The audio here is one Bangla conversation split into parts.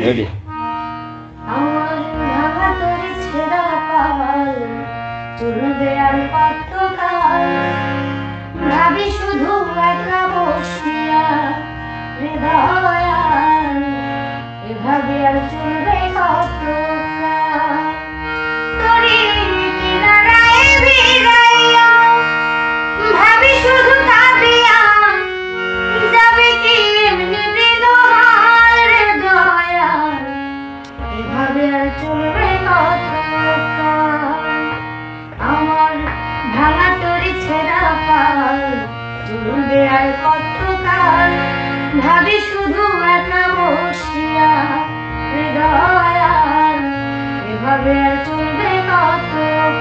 রেডি আমার ভাঙা তোর ছেঁড়া পাল চলবে আর কতকাল ভাবি শুধু একা বসিয়া হৃদয়াল এভাবে আর চলবে ভাবি শুধু একা বসিয়া হৃদয়াল এভাবে চলবে কতকাল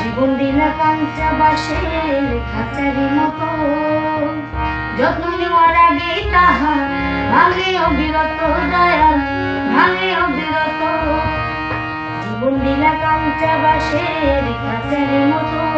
জীবন দিলা কাঞ্চা বাসের খাঁচারি মতো। যত্ন নেওয়ার আগে তাহা, ভাঙে অবিরত দয়াল, ভাঙে অবিরত জীবন দিলা কাঞ্চা বাসের খাঁচারি মতো।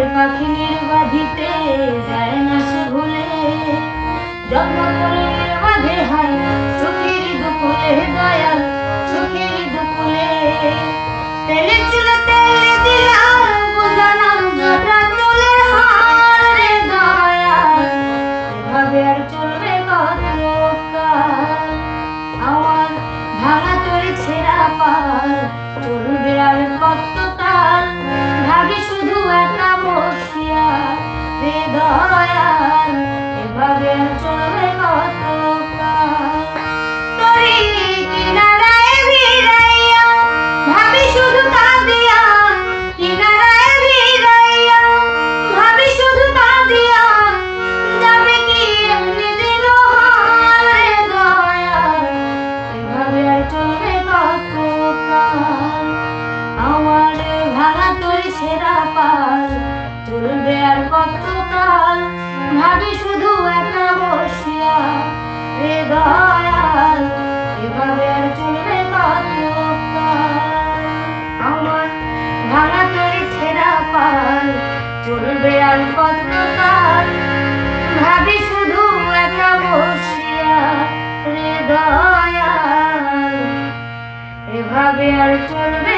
সুখের পাখি নির্বাধিতে যায় না সে ভুলে। যত্ন করে নয়াল এভাবে চলে কত ভাবি শুধু একা বসিয়া, রে দয়াল, এভাবে আর চলবে আমার ভাঙা পাল, চলবে আর কতকাল ভাবি শুধু একা বসিয়া, রে দয়াল, এভাবে আর চলবে